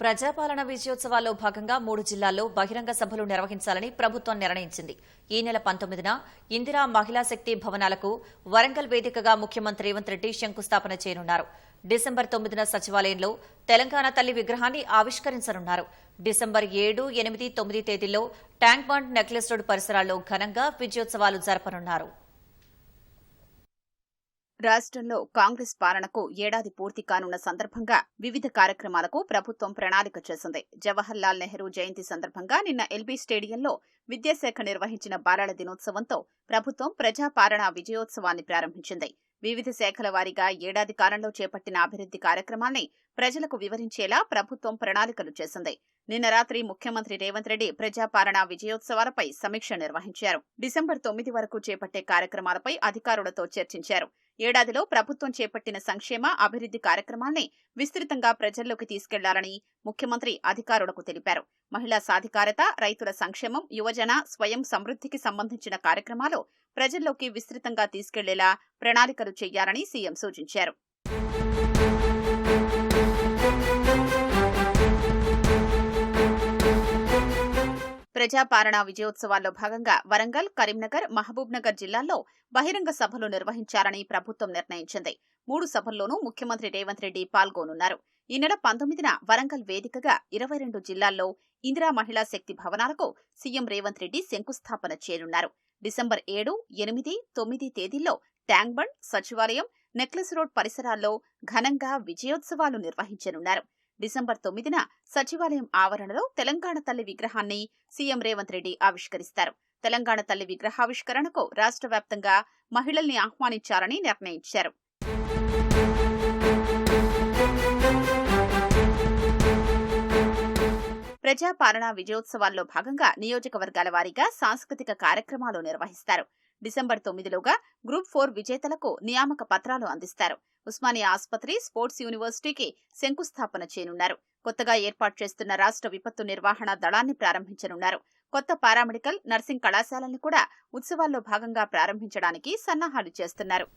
ప్రజాపాలన విజయోత్సవాల్లో భాగంగా మూడు జిల్లాల్లో బహిరంగ సభలు నిర్వహించాలని ప్రభుత్వం నిర్ణయించింది. ఈ నెల పంతొమ్మిదిన ఇందిరా మహిళా శక్తి భవనాలకు వరంగల్ వేదికగా ముఖ్యమంత్రి రేవంత్ రెడ్డి శంకుస్థాపన చేయనున్నారు. డిసెంబర్ తొమ్మిదిన సచివాలయంలో తెలంగాణ తల్లి విగ్రహాన్ని ఆవిష్కరించనున్నారు. డిసెంబర్ ఏడు ఎనిమిది తొమ్మిది తేదీల్లో ట్యాంక్ బండ్ నెక్లెస్ రోడ్ పరిసరాల్లో ఘనంగా విజయోత్సవాలు జరపనున్నారు. రాష్ట్రంలో కాంగ్రెస్ పాలనకు ఏడాది పూర్తి కానున్న సందర్భంగా వివిధ కార్యక్రమాలకు ప్రభుత్వం ప్రణాళిక చేసింది. జవహర్ లాల్ నెహ్రూ జయంతి సందర్భంగా నిన్న ఎల్బీ స్టేడియంలో విద్యాశాఖ నిర్వహించిన బాలల దినోత్సవంతో ప్రభుత్వం ప్రజాపాలనా విజయోత్సవాన్ని ప్రారంభించింది. వివిధ శాఖల వారీగా ఏడాది కాలంలో చేపట్టిన అభివృద్ధి కార్యక్రమాల్ని ప్రజలకు వివరించేలా ప్రభుత్వం ప్రణాళికలు చేసింది. నిన్న రాత్రి ముఖ్యమంత్రి రేవంత్ రెడ్డి ప్రజాపాలన విజయోత్సవాలపై సమీక్ష నిర్వహించారు. డిసెంబర్ తొమ్మిది వరకు చేపట్టే కార్యక్రమాలపై అధికారులతో చర్చించారు. ఏడాదిలో ప్రభుత్వం చేపట్టిన సంక్షేమ అభివృద్ధి కార్యక్రమాల్ని విస్తృతంగా ప్రజల్లోకి తీసుకెళ్ళాలని ముఖ్యమంత్రి అధికారులకు తెలిపారు. మహిళా సాధికారత రైతుల సంక్షేమం యువజన స్వయం సమృద్ధికి సంబంధించిన కార్యక్రమాలు ప్రజల్లోకి విస్తృతంగా తీసుకెళ్ళేలా ప్రణాళికలు చేయాలని సీఎం సూచించారు. ప్రజాపాలన విజయోత్సవాల్లో భాగంగా వరంగల్ కరీంనగర్ మహబూబ్ నగర్ జిల్లాల్లో బహిరంగ సభలు నిర్వహించాలని ప్రభుత్వం నిర్ణయించింది. మూడు సభల్లోనూ ముఖ్యమంత్రి రేవంత్ రెడ్డి పాల్గొనున్నారు. ఈ నెల పంతొమ్మిదిన వరంగల్ వేదికగా ఇరవై రెండు జిల్లాల్లో ఇందిరా మహిళా శక్తి భవనాలకు సీఎం రేవంత్ రెడ్డి శంకుస్థాపన చేయనున్నారు. డిసెంబర్ ఏడు ఎనిమిది తొమ్మిది తేదీల్లో ట్యాంక్ బండ్ సచివాలయం నెక్లెస్ రోడ్ పరిసరాల్లో ఘనంగా విజయోత్సవాలు నిర్వహించనున్నారు. డిసెంబర్ తొమ్మిదిన సచివాలయం ఆవరణలో తెలంగాణ తల్లి విగ్రహాన్ని సీఎం రేవంత్ రెడ్డి ఆవిష్కరిస్తారు. తెలంగాణ తల్లి విగ్రహావిష్కరణకు రాష్ట్ర వ్యాప్తంగా మహిళల్ని ఆహ్వానించాలని నిర్ణయించారు. ప్రజాపాలన విజయోత్సవాల్లో భాగంగా నియోజకవర్గాల వారీగా సాంస్కృతిక కార్యక్రమాలు నిర్వహిస్తారు. డిసెంబర్ తొమ్మిదిలోగా గ్రూప్ ఫోర్ విజేతలకు నియామక పత్రాలు అందిస్తారు. ఉస్మానియా ఆసుపత్రి స్పోర్ట్స్ యూనివర్సిటీకి శంకుస్థాపన చేయనున్నారు. కొత్తగా ఏర్పాటు చేస్తున్న రాష్ట్ర విపత్తు నిర్వహణ దళాన్ని ప్రారంభించనున్నారు. కొత్త పారామెడికల్ నర్సింగ్ కళాశాలల్ని కూడా ఉత్సవాల్లో భాగంగా ప్రారంభించడానికి సన్నాహాలు చేస్తున్నారు.